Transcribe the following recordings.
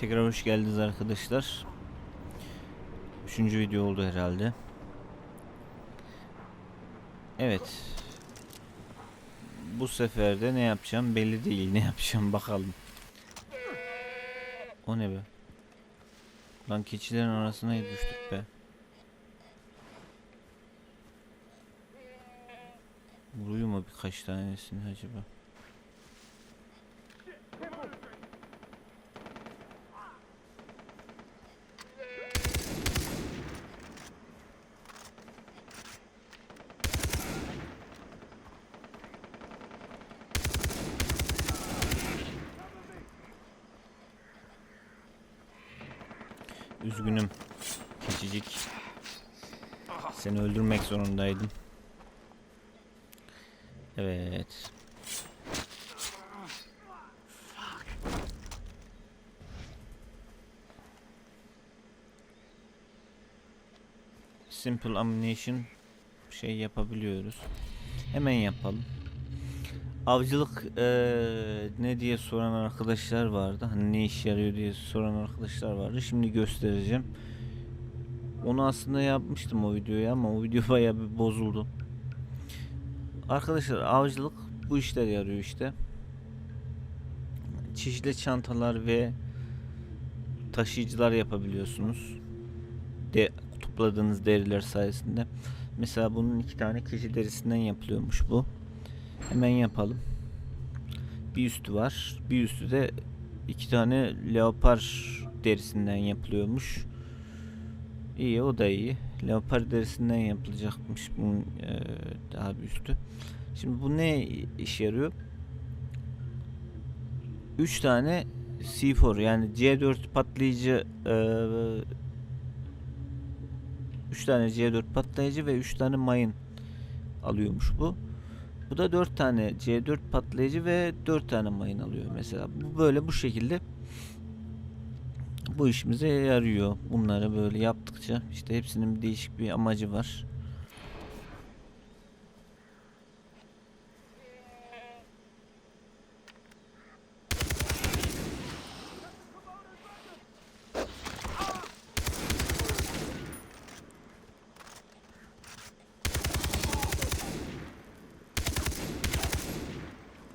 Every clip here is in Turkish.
Tekrar hoş geldiniz arkadaşlar. Üçüncü video oldu herhalde. Evet. Bu sefer de ne yapacağım belli değil. Ne yapacağım bakalım. O ne be? Lan keçilerin arasına düştük be. Vuruyor mu birkaç tanesini acaba? Üzgünüm. Keçicik. Seni öldürmek zorundaydım. Evet. Simple ammunition şey yapabiliyoruz. Hemen yapalım. Avcılık eee, ne diye soran arkadaşlar vardı. Hani ne iş yarıyor diye soran arkadaşlar vardı. Şimdi göstereceğim. Onu aslında yapmıştım o videoyu ama o video bayağı bir bozuldu. Arkadaşlar avcılık bu işler yarıyor işte. Çeşitli çantalar ve taşıyıcılar yapabiliyorsunuz. De topladığınız deriler sayesinde. Mesela bunun iki tane keçi derisinden yapılıyormuş bu. Hemen yapalım. Bir üstü var. Bir üstü de iki tane leopar derisinden yapılıyormuş. İyi o da iyi. Leopar derisinden yapılacakmış bunun eee, daha bir üstü. Şimdi bu ne işe yarıyor? 3 tane C4 yani C4 patlayıcı 3 tane C4 patlayıcı ve 3 tane mayın alıyormuş bu. Bu da 4 tane C4 patlayıcı ve 4 tane mayın alıyor mesela. Bu böyle bu şekilde bu işimize yarıyor. Bunları böyle yaptıkça işte hepsinin değişik bir amacı var.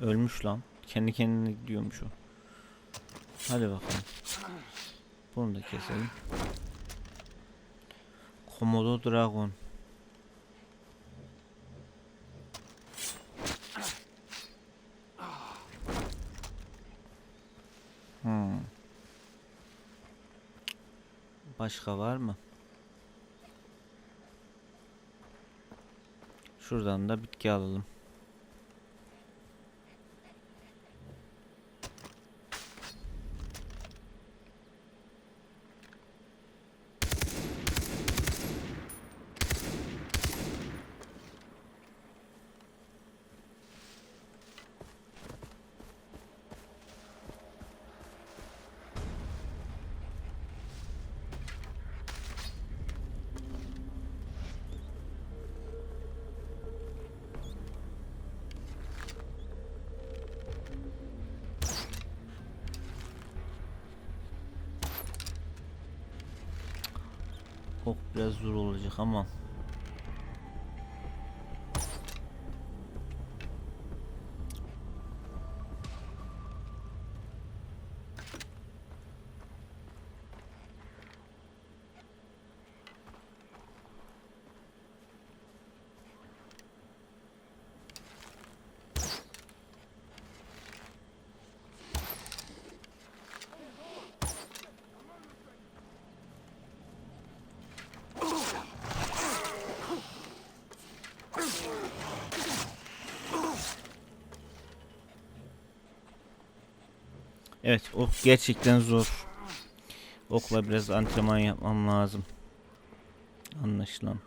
Ölmüş lan. Kendi kendine gidiyormuş o. Hadi bakalım. Bunu da keselim. Komodo Dragon. Hmm. Başka var mı? Şuradan da bitki alalım. Ok biraz zor olacak ama. Evet ok gerçekten zor. Okla biraz antrenman yapmam lazım. Anlaşılan.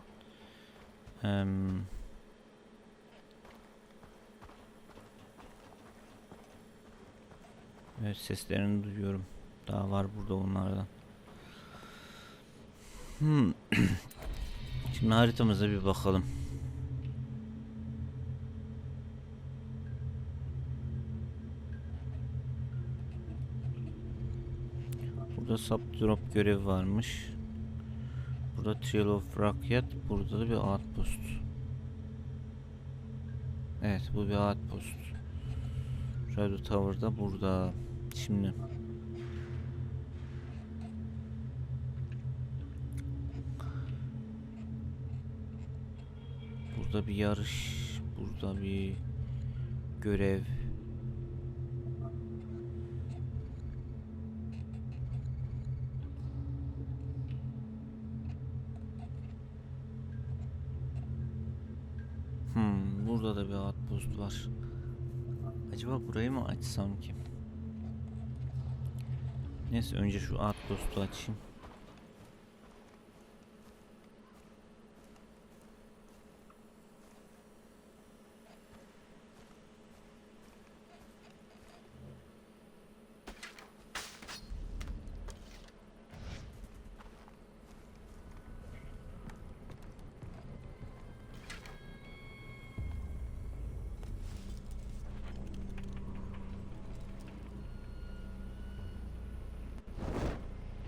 Em, evet seslerini duyuyorum. Daha var burada onlardan. Hmm. Şimdi haritamıza bir bakalım. Burada sub drop görevi varmış. Burada Trail of Rakyat. Burada da bir outpost. Evet bu bir outpost. Shadow Tower da burada. Şimdi. Burada bir yarış. Burada bir görev. Burada da bir outpost var. Acaba burayı mı açsam ki? Neyse önce şu outpost'u açayım.